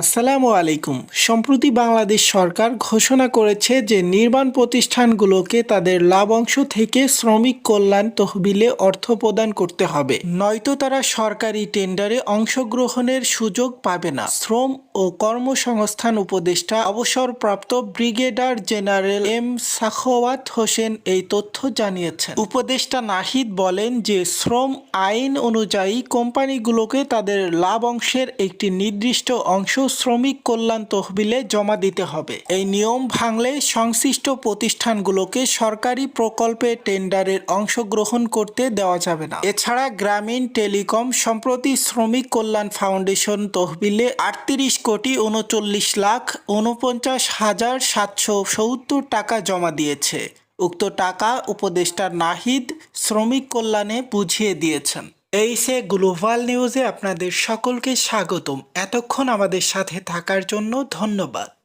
আসসালামু আলাইকুম। সম্প্রতি বাংলাদেশ সরকার ঘোষণা করেছে যে নির্মাণ প্রতিষ্ঠানগুলোকে তাদের লাভ অংশ থেকে শ্রমিক কল্যাণ তহবিলে অর্থ প্রদান করতে হবে। নয়তো তারা সরকারি টেন্ডারে অংশগ্রহণের সুযোগ পাবে না। শ্রম ও কর্মসংস্থান উপদেষ্টা, অবসরপ্রাপ্ত brigadier general M Sakhawat Hossain এই তথ্য জানিয়েছেন। উপদেষ্টা নাহিদ বলেন যে শ্রম আইন অনুযায়ী কোম্পানিগুলোকে তাদের লাভ অংশের একটি নির্দিষ্ট অংশ শ্রমিক কল্যাণ তহবিলে জমা দিতে হবে। এই নিয়ম ভাঙলে সংশ্লিষ্ট প্রতিষ্ঠানগুলোকে সরকারি প্রকল্পে টেন্ডারের অংশগ্রহণ করতে দেওয়া যাবে না। এছাড়া গ্রামীণ টেলিকম সম্প্রতি শ্রমিক কল্যাণ ফাউন্ডেশন তহবিলে আটত্রিশ কোটি উনচল্লিশ লাখ উনপঞ্চাশ হাজার সাতশো সত্তর টাকা জমা দিয়েছে। উক্ত টাকা উপদেষ্টা নাহিদ শ্রমিক কল্যাণে বুঝিয়ে দিয়েছেন। এই সে গ্লোবাল নিউজে আপনাদের সকলকে স্বাগতম। এতক্ষণ আমাদের সাথে থাকার জন্য ধন্যবাদ।